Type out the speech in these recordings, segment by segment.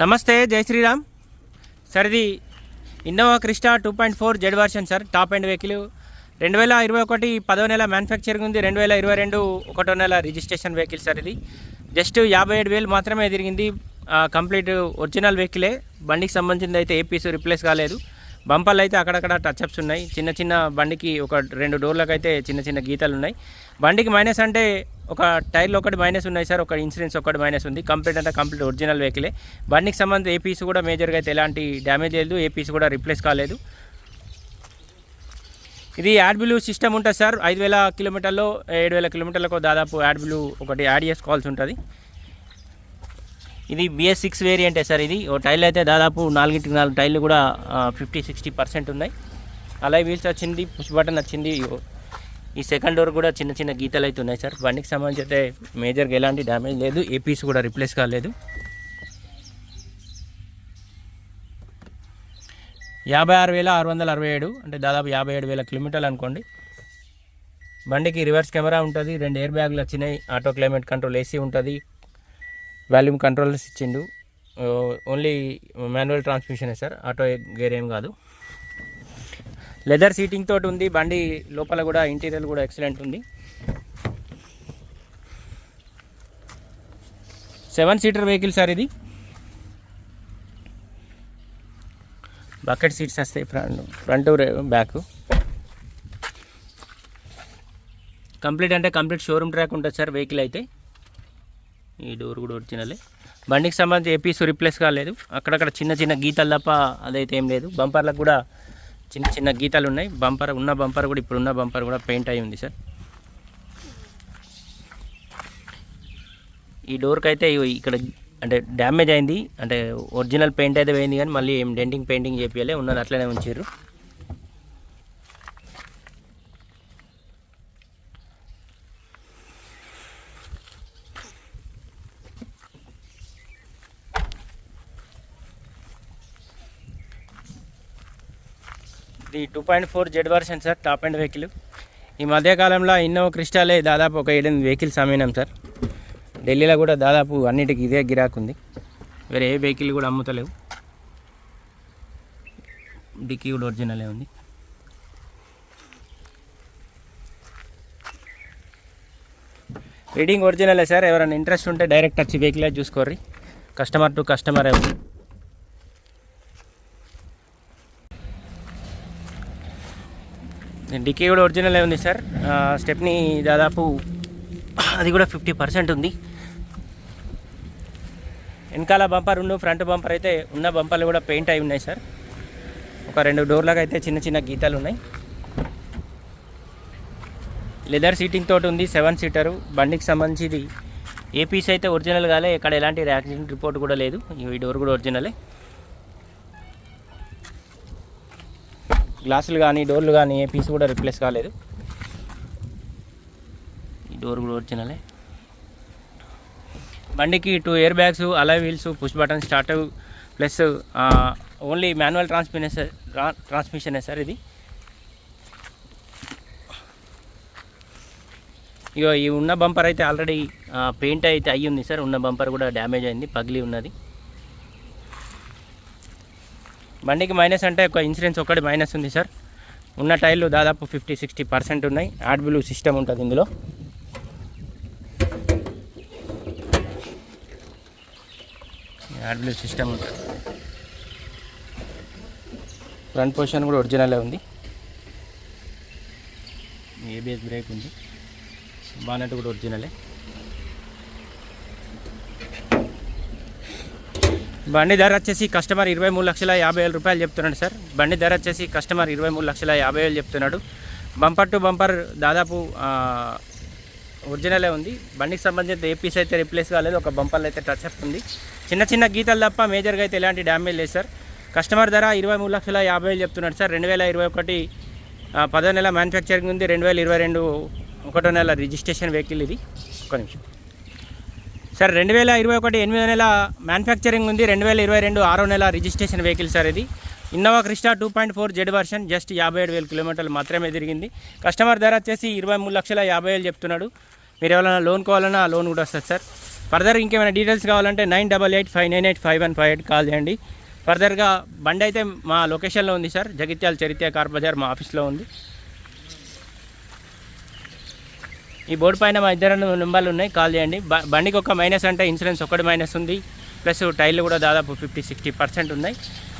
నమస్తే జై శ్రీరామ్. సార్ ఇది Innova Crysta two point four Z version sir. Top and vehicle. రెండు వేల ఇరవై ఒకటి పదో నెల మ్యానుఫ్యాక్చరింగ్ ఉంది. రెండు వేల ఇరవై రెండు ఒకటో నెల రిజిస్ట్రేషన్ వెహికల్ సార్ ఇది. జస్ట్ యాభై ఏడు వేలు మాత్రమే తిరిగింది కంప్లీట్ ఒరిజినల్ వెహికలే. బండికి సంబంధించింది అయితే ఏ పీసు రిప్లేస్ కాలేదు. బంపర్లు అయితే అక్కడక్కడ టచ్అప్స్ ఉన్నాయి. చిన్న చిన్న బండికి ఒక రెండు డోర్లకు అయితే చిన్న చిన్న గీతలు ఉన్నాయి బండికి మైనస్ అంటే ఒక టైర్లు ఒకటి మైనస్ ఉన్నాయి సార్. ఒక ఇన్సూరెన్స్ ఒకటి మైనస్ ఉంది. కంప్లీట్ అంటే కంప్లీట్ ఒరిజినల్ వెహికలే బండికి సంబంధించి ఏ పీస్ కూడా మేజర్గా అయితే ఎలాంటి డ్యామేజ్ లేదు. ఏ పీస్ కూడా రిప్లేస్ కాలేదు. ఇది యాడ్ బిలు సిస్టమ్ ఉంటుంది సార్. ఐదు వేల కిలోమీటర్లో ఏడు వేల కిలోమీటర్లకు దాదాపు యాడ్ బిలు ఒకటి యాడ్ చేసుకోవాల్సి ఉంటుంది. ఇది బిఎస్ సిక్స్ వేరియంటే సార్ ఇది? ఓ టైల్ అయితే దాదాపు నాలుగింటికి నాలుగు టైర్లు కూడా ఫిఫ్టీ సిక్స్టీ పర్సెంట్ ఉన్నాయి. అలాగే వీల్స్ వచ్చింది పుష్ బటన్ వచ్చింది ఈ సెకండ్ డోర్ కూడా చిన్న చిన్న గీతలు అయితే ఉన్నాయి సార్. బండికి సంబంధించి అయితే మేజర్గా ఎలాంటి డ్యామేజ్ లేదు ఏ పీస్ కూడా రిప్లేస్ కాలేదు. యాభై ఆరు వేల ఆరు వందల అరవై ఏడు అంటే దాదాపు యాభై ఏడు వేల కిలోమీటర్లు అనుకోండి. బండికి రివర్స్ కెమెరా ఉంటుంది రెండు ఎయిర్ బ్యాగులు వచ్చినాయి ఆటో క్లైమేట్ కంట్రోల్ ఏసీ ఉంటుంది వాల్యూమ్ కంట్రోల్స్ ఇచ్చిండు. ఓన్లీ మాన్యువల్ ట్రాన్స్మిషనే సార్? ఆటో గేర్ ఏం కాదు. లెదర్ సీటింగ్ తోటి ఉంది. బండి లోపల కూడా ఇంటీరియర్ కూడా ఎక్సలెంట్ ఉంది. సెవెన్ సీటర్ వెహికల్ సార్ ఇది. బకెట్ సీట్స్ వస్తాయి ఫ్రంట్ ఫ్రంట్ బ్యాక్ కంప్లీట్ అంటే కంప్లీట్ షోరూమ్ ట్రాక్ ఉంటుంది సార్ వెహికల్ అయితే. ఈ డోర్ కూడా ఒరిజినలే. బండికి సంబంధించి ఏ పీసు రిప్లేస్ కాలేదు. అక్కడక్కడ చిన్న చిన్న గీతలు తప్ప అదైతే ఏం లేదు. బంపర్లకు కూడా చిన్న చిన్న గీతలు ఉన్నాయి. బంపర్ ఉన్న బంపర్ కూడా ఇప్పుడు ఉన్న బంపర్ కూడా పెయింట్ అయి ఉంది సార్. ఈ డోర్కి అయితే ఇక్కడ అంటే డ్యామేజ్ అయింది. అంటే ఒరిజినల్ పెయింట్ అయితే పోయింది కానీ మళ్ళీ ఏం డెంటింగ్ పెయింటింగ్ చేపియాలి. ఉన్నది అట్లనే ఉంచారు ఇది two point four Z version sir top and vehicle. ఈ మధ్యకాలంలో ఇన్నో క్రిస్టాలే దాదాపు ఒక ఏడెనిమిది వెహికల్స్ అమ్మినాం సార్. ఢిల్లీలో కూడా దాదాపు అన్నిటికీ ఇదే గిరాకుంది వేరే ఏ వెహికల్ కూడా అమ్ముతలేవు. డిక్కీ కూడా ఒరిజినలే ఉంది. రీడింగ్ ఒరిజినలే సార్. ఎవరైనా ఇంట్రెస్ట్ ఉంటే డైరెక్ట్ వచ్చి వెహికలే చూసుకోర్రి. కస్టమర్ టు కస్టమర్ ఉంది డికే కూడా ఒరిజినల్ ఉంది సార్ స్టెప్ని దాదాపు అది కూడా ఫిఫ్టీ పర్సెంట్ ఉంది. వెనకాల బంపర్ ఉన్న ఫ్రంట్ బంపర్ అయితే ఉన్న బంపర్లు కూడా పెయింట్ అయి ఉన్నాయి సార్ ఒక రెండు డోర్లకు అయితే చిన్న చిన్న గీతాలు ఉన్నాయి. లెదర్ సీటింగ్ తోటి ఉంది సెవెన్ సీటరు బండికి సంబంధించి ఏపీస్ ఏ పీస్ అయితే ఒరిజినల్ కాలే ఇక్కడ ఎలాంటి యాక్సిడెంట్ రిపోర్ట్ కూడా లేదు. ఈ డోర్ కూడా ఒరిజినలే గ్లాసులు కానీ డోర్లు కానీ ఏ పీస్ కూడా రిప్లేస్ కాలేదు. ఈ డోర్ కూడా ఒరిజినలే. బండికి two air bags alloy wheels push button start plus only manual transmission ట్రాన్స్మిషనే sir ఇది. ఇగో ఈ ఉన్న బంపర్ అయితే ఆల్రెడీ పెయింట్ అయితే అయ్యి ఉంది సార్. ఉన్న బంపర్ కూడా డ్యామేజ్ అయింది పగిలి ఉన్నది. బండికి మైనస్ అంటే ఒక ఇన్సూరెన్స్ ఒక్కటి మైనస్ ఉంది సార్. ఉన్న టైర్లు దాదాపు ఫిఫ్టీ సిక్స్టీ పర్సెంట్ ఉన్నాయి. ఆడ్ బ్లూ సిస్టమ్ ఉంటుంది ఇందులో. ఆడ్ బ్లూ సిస్టమ్ ఉంటుంది ఫ్రంట్ పొజిషన్ కూడా ఒరిజినలే ఉంది. ఏబిఎస్ బ్రేక్ ఉంది. బానెట్ కూడా ఒరిజినలే. బండి ధర వచ్చేసి కస్టమర్ ఇరవై మూడు లక్షల యాభై వేల రూపాయలు చెప్తున్నాడు సార్. బండి ధర వచ్చేసి కస్టమర్ ఇరవై మూడు లక్షల యాభై వేలు చెప్తున్నాడు. బంపర్ టు బంపర్ దాదాపు ఒరిజినలే ఉంది. బండికి సంబంధించిన ఏ పీస్ అయితే రిప్లేస్ కాలేదు ఒక బంపర్లు అయితే టచ్ అప్ ఉంది. చిన్న చిన్న గీతలు తప్ప మేజర్గా అయితే ఎలాంటి డ్యామేజ్ లేదు సార్. కస్టమర్ ధర ఇరవై మూడు లక్షల యాభై వేలు చెప్తున్నాడు సార్. రెండు వేల ఇరవై ఒకటి పదో నెల మ్యానుఫ్యాక్చరింగ్ ఉంది. రెండు వేల ఇరవై రెండు ఒకటో నెల రిజిస్ట్రేషన్ వెహికల్ ఇది. ఒక నిమిషం. సార్ రెండు వేల ఇరవై ఒకటి ఎనిమిదో నెల మ్యానుఫ్యాక్చరింగ్ ఉంది. రెండు వేల ఇరవై రెండు ఆరో నెల రిజిస్ట్రేషన్ వెహికల్ సార్ ఇది. Innova Crysta two point four Z version just యాభై ఏడు వేల కిలోమీటర్లు మాత్రమే తిరిగింది. కస్టమర్ ధర వచ్చేసి ఇరవై మూడు లక్షల యాభై వేలు చెప్తున్నాడు. మీరు ఎవరైనా లోన్ కావాలన్నా ఆ లోన్ కూడా వస్తుంది సార్. ఫర్దర్ ఇంకేమైనా డీటెయిల్స్ కావాలంటే nine double eight five nine eight five one five eight call చేయండి. ఫర్దర్గా బండి అయితే మా లొకేషన్లో ఉంది సార్. జగిత్యాల చరిత్ర కార్ బజార్ మా ఆఫీస్లో ఉంది. ఈ బోర్డు పైన మా ఇద్దరు నెంబర్లు ఉన్నాయి. కాల్ చేయండి. బండికి ఒక మైనస్ అంటే ఇన్సూరెన్స్ ఒకటి మైనస్ ఉంది. ప్లస్ టైర్లు కూడా దాదాపు ఫిఫ్టీ సిక్స్టీ పర్సెంట్ ఉన్నాయి.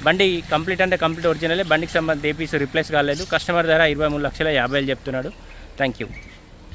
బండి కంప్లీట్ అంటే కంప్లీట్ ఒరిజినలే. బండికి సంబంధించి ఏపీసీ రిప్లేస్ కాలేదు. కస్టమర్ ధర ఇరవై మూడు లక్షల యాభై వేలు చెప్తున్నాడు. Thank you.